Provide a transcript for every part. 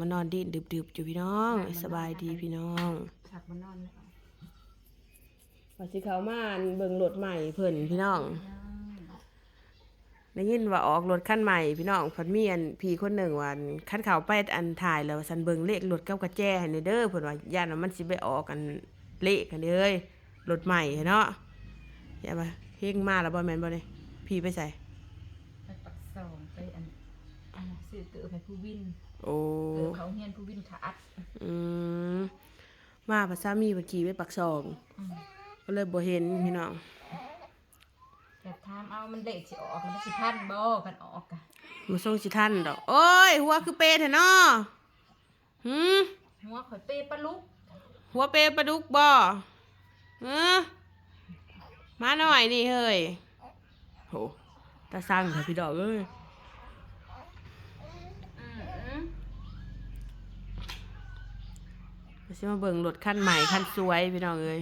มานอนดินดึบๆอยู่พี่น้อง สบายดีพี่น้องผักมันนอนแล้วว่าสิเขามานเบิ่งรถใหม่เพิ่นพี่น้องได้ยินว่าออกรถคันใหม่พี่น้องพิ่นมีอันพี่คนหนึ่งวันคันเขาไปอันถ่ายแล้วสันเบิ่งเลขรถกับกระแจให้หน่อยเด้อเพิ่นว่าย่านว่ามันสิไปออกกันเลขกันเด้อรถใหม่เนาะอย่ามาเฮงมาแล้วบ่แม่นบ่นี่พี่ไปใส่ ไปปักซองไปอัน อันซื้อเกือบให้ผู้วินโอ้เกือบเขาเฮียนผู้วินขาดอืมมาภาษามีเมื่อกี้ไปปักซองอืมก็เลยบ่เห็นพี่น้องแต่ถามเอามันเด็กสิออกมันสิพันบ่กันออกอะมาส่งสิท่านดอก โอ้ย หัวคือเปรตแท้เนาะหืมหัวข่อยเปปลาลุกหัวเปรตปลาดุกบ่หือมาหน่อยนี่เฮ้ยโหตาสั่งเถอะพี่ดอกเอ้ย อืม มาสิมาเบิ่งรถคันใหม่คันสวยพี่น้องเอ้ย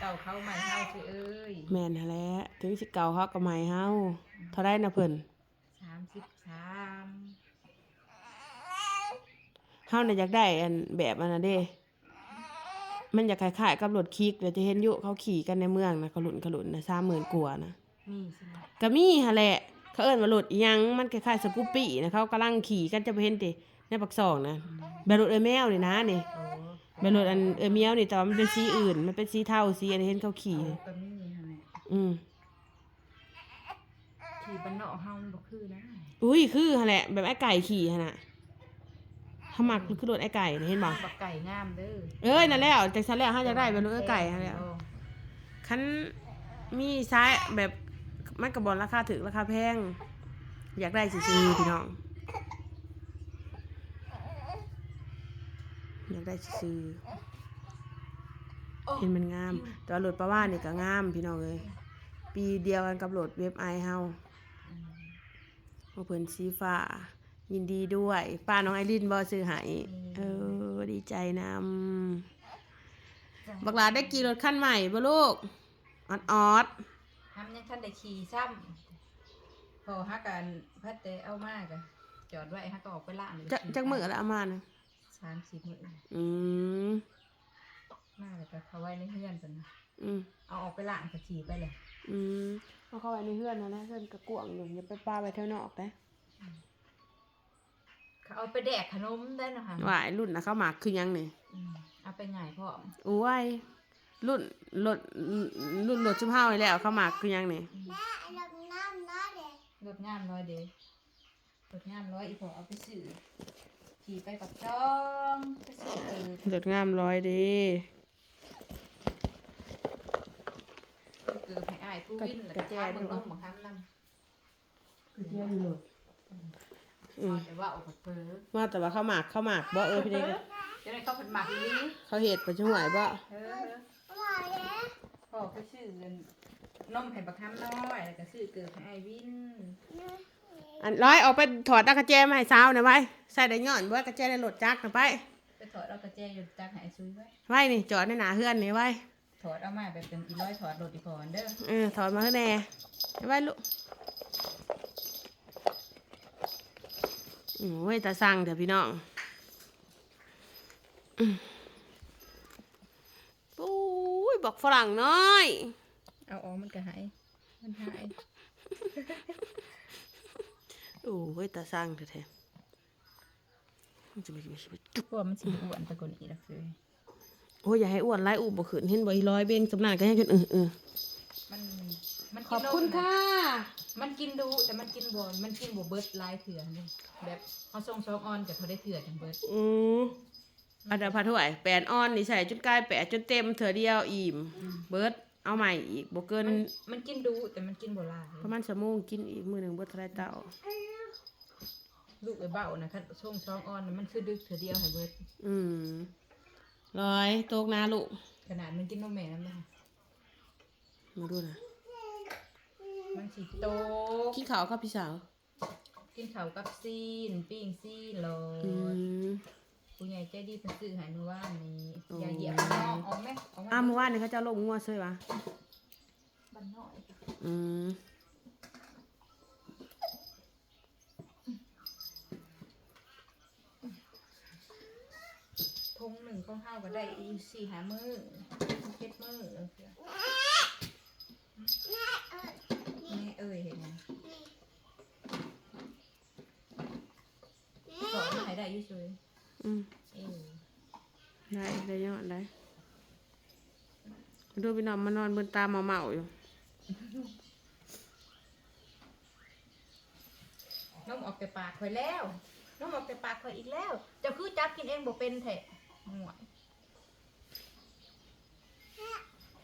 เก่าเขาใหม่เฮาสิเอ้ยแม่นหั่นแหละถึงสิเก่าเฮาก็ใหม่เฮาเท่าได้นะเพิ่นสามสิบสามเฮาน่ะอยากได้อันแบบอันนั้นเด้ มันอยากคล้ายๆกับรถคิกเดี๋ยวจะเห็นอยู่เขาขี่กันในเมืองนะเขาหลุนเขาหลุนนะสามหมื่นกว่านะนี่ใช่ไหมก็มีหั่นแหละ เขาเอิ้นว่ารถอีหยังมันคล้ายๆสกูปปี้นะเขากำลังขี่กันจะไปเห็นติ ในปักซองนะแบบรถเออแมวนี่นะนี่โอ้แบบรถอันเออแมวนี่แต่ว่ามันเป็นสีอื่น มันเป็นสีเทาสีอันนี้เห็นเขาขี่ ก็มีหั่นแหละอืม ขี่บ้านนอกเฮามันบ่คือนะอุ้ยคือหั่นแหละ แบบไอ้ไก่ขี่หั่นน่ะเขามักคือรถไอ้ไก่นี่เห็นบ่บักไก่งามเด้อเอ้ยนั่นแล้วจังซั่นแล้วเฮาจะได้แบบรถไอ้ไก่หั่นแหล้ว คันมีซ้ายแบบมันกระบอลราคาถึงราคาแพง อยากได้ซื้อๆพี่น้อง อยากได้ซื้อๆเห็นมันงาม แต่ว่ารถประว่านี่ก็งามพี่น้องเลยปีเดียวกันกับรถเว็บไอเฮาของเพิ่นสีฟ้า ยินดีด้วย ป้าน้องไอรินบอซื้อให้เออดีใจนำบักหลาได้กี่รถคันใหม่บ่ลูกออดออดทำยังท่านได้ขี่ซ้ำพอฮักกันพัดเตเอามากอะจอดไว้ฮักก็ออกไปล่างเลยจักจักมือแล้วเอามานะ สามสิบมืออืมมากเลยก็เขาไว้ในเฮือนกันนะอืมเอาออกไปล่างก็ขี่ไปเลยอืมเอาเข้าไว้ในเฮือนนะนะเฮือนกระกวางอยู่อย่าไปป้าไว้เท่านอกนะเขาเอาไปแดกขนมได้นะคะว่าไอ้รุ่นนะเขาหมากคือหยังนี่อืมเอาไปง่ายพร้อมโอ้ยรุ่นรถรุ่นรถชุบเฮานี่แหล้วเขาหมากคือหยังนี่รถงามร้อยเดย์รถงามร้อยอีพอเอาไปซื้อ ขี่ไปกับจ้องไปซื้อเออรถงามร้อยเดีเกือบให้อ้ายผู้วินแล้วก็จ้าเบิ่งนมบังคับนำคือเที่ยวอยู่รถพอแต่ว่าเออกมาเปิดมาแต่ว่าเขาหมากเขาหมากบ่เออพี่เด็กจะได้เข้าเป็นหมักอีหลีเขาเห็ดไปช่วยบ่เออพ่อก็ชื่อเงินนมให้บักคำน้อยแล้วก็ซื้อเกิดให้ไอวิน อันร้อยออกไปถอดตะกระแจมาให้สาวหน่อยไว้ใส่ได้ย้อนบ่กระแจในรถจักรน่ะไปไปถอดเอากระเจยอยู่จักให้ไอซุยไว้ไว้นี่จอดในหน้าเฮือนนี่ไว้ถอดเอามาแบบเป็นอีร้อยถอดโดดอีพอนเด้อเออถอดมาให้แน่ไว้ลูกโอ้ยตาสั่งเถอะพี่น้องอืมปุ้ยบอกฝรั่งน้อย เอาออกมันก็หาย มันหาย โอ้ยตาสั่งเถอะแท้มันจะไปจะไปจะไปจุ๊บเพราะว่ามันสิอ้วนไปกว่านี้ละคือโอ้ยอย่าให้อ้วนไล่อูบบ่ขืนเห็นบ่อีร้อยเบงสำนานก็ยังจนเออเออมันมันขอบคุณค่ะมันกินดูแต่มันกินบ่มันกินบ่เบิดหลายเถื่อนี่แบบเอาส่งซองออนกับเขาได้เถื่อจังเบิดอืออันเดยวพาถ้วยแปดออนนี่ใส่จนกลายแปดจนเต็มเถื่อเดียวอิ่มเบิร์ดเอาใหม่อีกบ่เกินมันมันกินดูแต่มันกินบ่หลายประมาณชั่วโมงกินอีกมื้อหนึงเบิดเท่าไรเต้า ลูกไอ้เบ้านะคันส่งซองออนน่ะมันคือดึกเถื่อเดียวให้เบิดอืมร้อยโตกนาลูกขนาดมันกินนมแม่นั่นนะมาดูนะมันสิโตกกินข้าวครับพี่สาว กินข้าวกับซีนปิ้งซีนโลอืมผู้ใหญ่ใจดีเพิ่นซื้อให้เมื่อวานนี้โอ้อย่าเหยียบมันน้องออกไหมออกอ้าวมาเมื่อวานนี่เขาจะเอาลงงัวซวยวะบ้านน้อย อืม งหนึ่ง ของเฮาก็ได้อีสี่หามือเจ็ดมือแม่เอ้ยเห็นไหมสอนมาให้ได้อยี่สุยอืมเออได้ได้ยอดได้ดูพี่น้องมานอนบนตาเมาๆอยู่น้มออกแต่ปากข่อยแล้ว น้มออกแต่ปากข่อยอีกแล้วเจะคือจับกินเองบ่เป็นแท้ หวย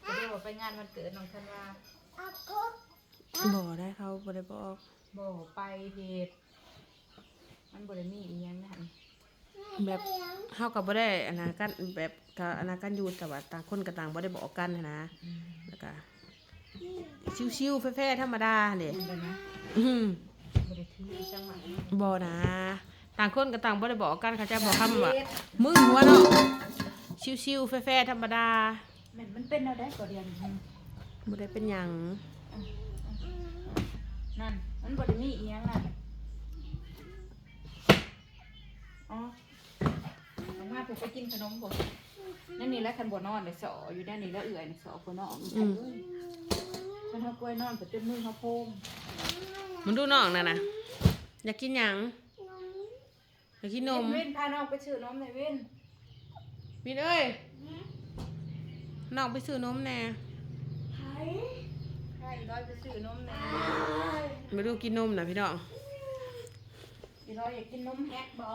จะได้บอกไปงานวันเกิดน้องธันวาบ่ได้เขาบ่ได้บอกบ่ไปเหตุมันบ่ได้มีอีหยังนั่นแบบเฮาก็บ่ได้อนากันแบบก็อนากันอยู่แต่ว่าต่างคนก็ต่างบ่ได้บอกกันหั้นนะแล้วก็ชิวๆแฟ่ๆธรรมดาเด้เดี๋ยวนะอืมบ่ได้ถือจังหวะนี้บ่นะ ต่างคนก็ต่างบ่ได้บอกกันเขาจะบอกคำว่ามึงหัวเนาะชิวๆแฟ่ๆธรรมดาแม่นมันเป็นแนวใดก็เดียวนี่บ่ได้เป็นหยังนั่นมันบ่ได้มีอีหยังนั่นอ๋อออกมาผูกไปกินขนมผมนั่นนี่แหละคันบ่นอนเลยสออยู่ด้านนี้แล้วเอื่อยนี่สอบ่นอนอืมมันเฮากล้วยนอนก็จนมือเฮาโพมมันดูน้องน่ะนะอยากกินหยัง อยากกินนมเว้นพาน้องไปซื้อนมหน่อยเว้นมินเอ้ยน้องไปซื้อนมแน่ใช่ร้อยไปซื้อนมหน่อยมาดูกินนมนะพี่น้องอีร้อยอยากกินนมแฮกบ่อ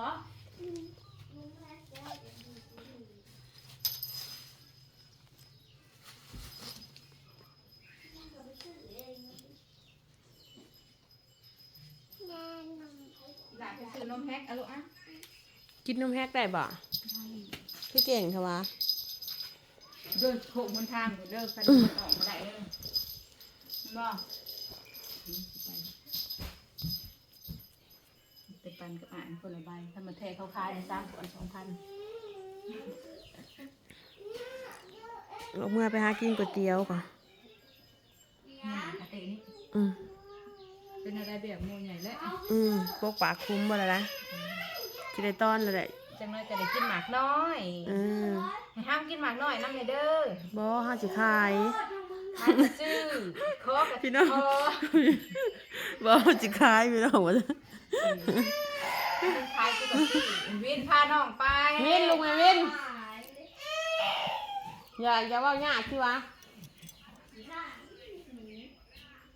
ยากไปซื้อนมแฮกเอาลูกอะ กินนมแฮกได้บ่พี่เก่งค่ะวะเดินโขกบนทางเดินกันมันออกมาได้เลยบ่ไปปันกับอ่านคนละใบถ้ามาแทเขาขายในสามก่อนสองพันเอาเมื่อไปหากินก๋วยเตี๋ยวก่อนนี่อาเตนี่อืมเป็นอะไรแบบโมใหญ่แล้วอืมพวกปากคุ้มบ่แล้วนะ กินได้ต้อนเลยแหละจังเลยจะได้กินหมากน้อยอืมให้ห้ามกินหมากน้อยน้ำเลยเด้อบ่ห้าสิขายห้ามซื้อคอกับพี่น้องคอบ่ห้าสิขายพี่น้องว่าเป็นขายกูกับซื้อวินพาน้องไปวินลุงไงวินอย่าอย่าเว้ายากสิวะ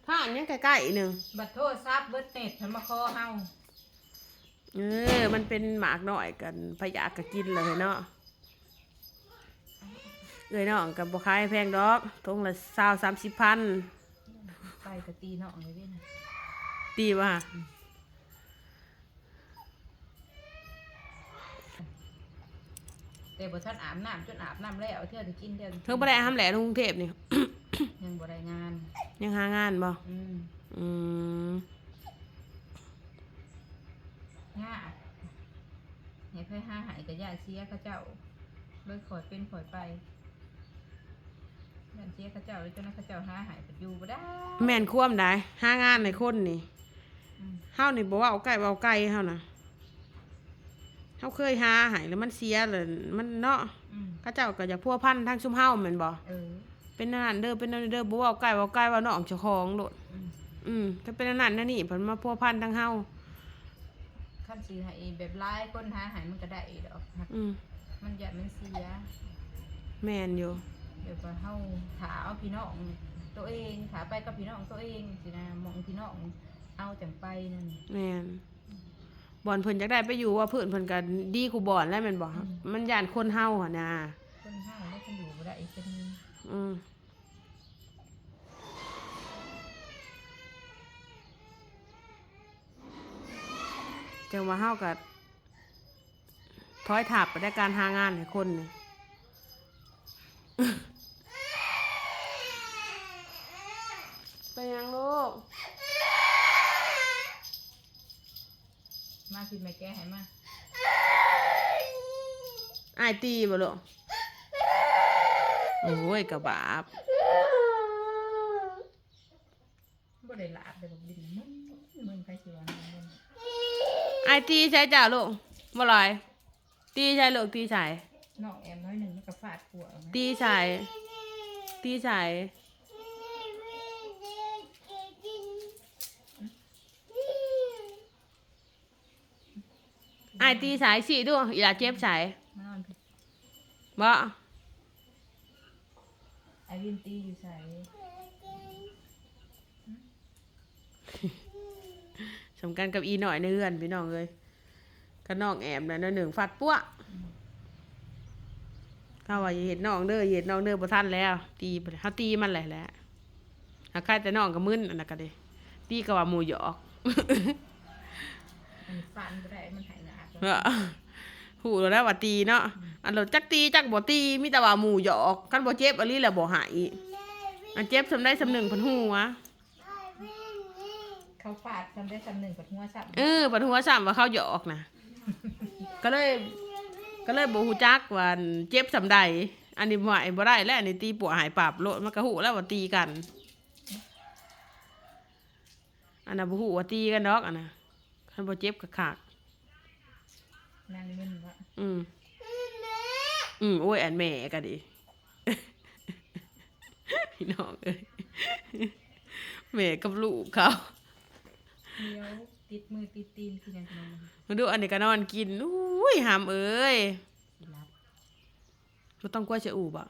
ถ้าอันยังใกล้ๆหนึ่งบัดโทษซับเบิดเน็ตทำมาคอเฮา เออ มันเป็นหมากหน่อยกันพยากก็กินเลยเนาะเอ้ยน้องกับบ่ขายแพงดอกทงละสาวสามสิบพันไปกะตีน้องเลยวินตีว่ะแต่บ่ทันอาบน้ำจนอาบน้ำแล้วเที่ยวจะกินเที่ยวจะกินเธอบ่ได้ทำแหล่ลงกรุงเทพนี่ยังบ่ได้งาน ยังหางานบ่อืม อืมยากอย่าเพื่อห้าหายกับญาติเสียเขาเจ้าเลยขอยเป็นขอยไปญาติเสียเขาเจ้าเลยจนนั้นเขาเจ้าห้าหายไปอยู่บ่ได้แม่นคว่ำได้หางานในคนนี่อืมเฮานี่บ่ว่าเอาไก่บ่เอาไก่เฮานะเฮาเคยหาใหายแล้วมันเสียเลยมันเนาะอืมเขาเจ้าก็อยากพัวพันทั้งซุมเฮาแม่นบ่เออเป็นนั่นนเด้อเป็นนั่นเด้อบ่ว่าเอาไก่บ่เอาไก่ว่าน้องเจ้าของโลดอืมอืมก็เป็นอันนั่นนั่นนี่เพิ่นมาพัวพันทั้งเฮา ขั้นสีหายแบบร้ายคนหาหายมันก็ได้ดอกหักอืมมันอย่ามันเสียแม่นอยู่เดี๋ยวก็เฮาถาเอาพี่น้องตัวเองถาไปกับพี่น้องตัวเองสินะมองพี่น้องเอาจังไปนั่นแม่นบ่อนเพิ่นอยากได้ไปอยู่ว่าเพิ่นเพิ่นก็ดีกูบ่อนแล้วแม่นบ่มันย่านคนเฮาหั่นน่ะคนห้าได้คนอยู่บ่ได้เป็นอืม จังว่าเฮาก็ถอยถับไปได้การหางานให้คนนี่ไปยังลูก มาพี่แม่แก้ให้มาอายตีบ่ลูกโอ้ยกระบาบบ่ได้ลาบได้บ่ดินมึนมึนใครสิว่ามึน อายตีใช่จ้าลูกบ่ลอย ตีใช่ลูกตีใช่นน้องแอมน้อยหนึ่งมันก็ฟาดหัวเอาไหมตีใส่ตีใส่ไอายตีสายสิดูอีหลาเจ็บสายมานอนพี่บ่ไอวินตีอยู่ใส่ สำคัญกับอีหน่อยในเรือนพี่น้องเลยก็น้องแอมนะน้อยหนึ่งฟัดปั้วเขาว่าอย่าเห็นน้องเด้ออย่าเห็นน้องเด้อบ่ทันแล้ว ตีไปเลยเขาตีมันแหละแหละหากใครแต่น้องก็มึนอันนั้นก็เด้ตีก็ว่าหมูหยอกมันฟันบ่ได้มันหายหนาบเออหูแล้วว่าตีเนาะอันเราจักตีจักบ่ตีมีแต่ว่าหมู่หยอกคันบ่เจ็บอันนี้แหละบ่หายอันเจ็บสำได้สำหนึ่งพันหูวะ เขาฟาดจำได้จำหนึ่งกับหัวสับเออพันหัวซ้ำว่าเขาหยอกนะก็เลย ก็เลยบ่ฮู้จักว่าเจ็บสำใดอันนี้บ่ไหวบ่ได้แล้วอันนี้ตีปัวหายปรับโลดมันก็ฮู้แล้วว่าตีกัน อันน่ะบ่ฮู้ว่าตีกันดอกอันน่ะคันบ่เจ็บก็ขากนางมึนวะอืมอืมโอ้ยอันแม่ก็ดีพี่น้องเอ้ยแม่กับลูกเขา เลี้ยวติดมือติดตีนคือยังขนมมาดูอันนี้ก็นอนกินอุ้ยหามเอ้ยสิรับบ่ต้องกล้วยจะอูบ่ะ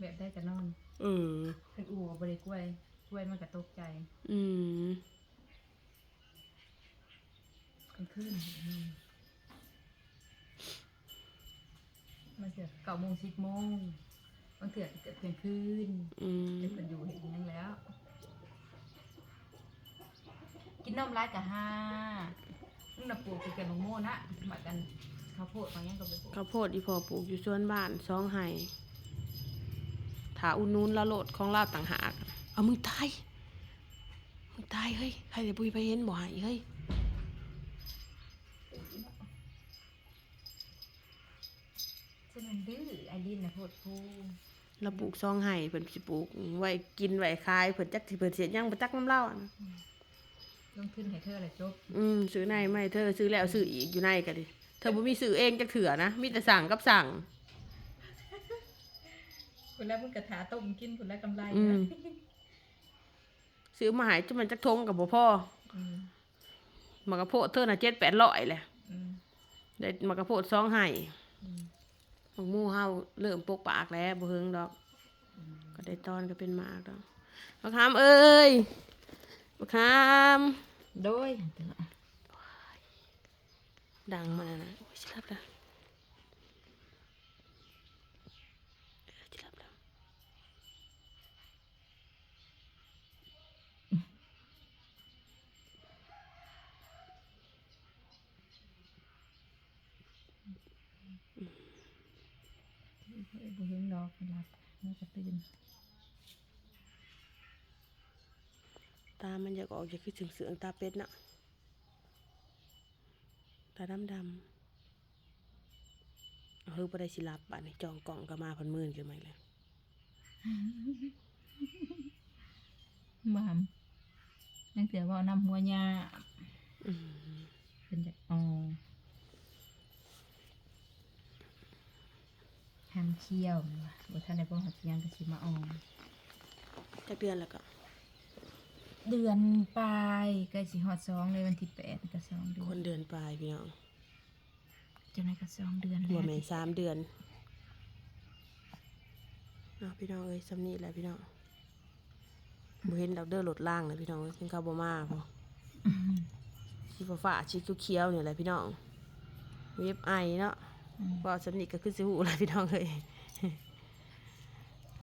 แบบได้จะนอนเออเป็นอู่บริกล้วยกล้วยมันก็ตกใจ อืมกลางคืนมันเกิดเก้าโมงสิบโมงมันเกิดเกิดเพียงคืนอืมเด็กมันอยู่เห็นยังแล้ว กินนมร้ายกับห้านุ่นน่ะปลูกคือแกงมะม่วงนะหมักกันข้าวโพดบางอย่างก็ไปปลูกข้าวโพดอีพอปลูกอยู่สวนบ้านสองไห่ถาอุ่นนูนละโลดของลาดต่างหาก เอามึงตาย มึงตายเฮ้ย ใครจะปุยไปเห็นบ่ใหายเฮ้ยฉะนั้นดื้อไอดินนะโพดพูเราปลูกซองไห้เพิ่นสิปลูกไว้กินไว้ขายเพิ่นจักสิเพิ่นเสียหยังบ่จักน้ำเหล้าอะนะ ลงทุนให้เธออะไรจบอืมซื้อในไม่เธอซื้อแล้วซื้ออีกอยู่ในก็ดิเธอบ่มีซื้อเองจักเถื่อนะมีแต่สั่งกับสั่ง คนแรกมึงกระถาต้มกินคนแรกกำไรอืมนะซื้อมาใหายจนมันจักทงกับบ่พออืมมากระโพดเธอน่ะ7-800แหละอืมได้มากระโพดซองไห้อืมของหมู่เฮาเริ่มปกปากแล้วบ่เฮิงดอก ก็ได้ตอนก็เป็นหมากดอกบักคามเอ้ยบักคาม โดยดังมาแล้วนะโอ้ยสิรับแล้วเออสิรับแล้วเฮ้ยบุเฮงดอกหลับมันจะตื่น มันอยากออกจะคือถึงเสืองตาเป็ดน่ะตาดำดำเอาเฮ้ยบ่ได้สิรับบัดนี้จองกล่องก็มาพันหมื่นกันไหมาอีกเลยมามนั่นเสียว่าน้ำหัวหญ้าอืมเป็นจากอ๋อทำเคี่ยวนี่ว่ะบท่านในพวกหัดยังก็สิมาอ๋อจักเดือนแล้วก็ เดือนปลายใกล้สิฮอดสองเลยวันที่แปดก็สองเดืคอนนเดือนปลายพี่น้องจะไหนก็สองเดือนบ่แล้วแม่นสามเดือนเนาะพี่น้องเอ้ยสำนี้แหละพี่น้องบ่เห็นดอกเด้อรถล่างเลยพี่น้องเอ้ยเพิ่นเข้าบ่มาพอ อืมสีฟ้าๆสีเขียวๆนี่แหละพี่น้อง เว็บไอเนาะอืมว่าสำนีก็คือสิหูแหละพี่น้องเอ้ย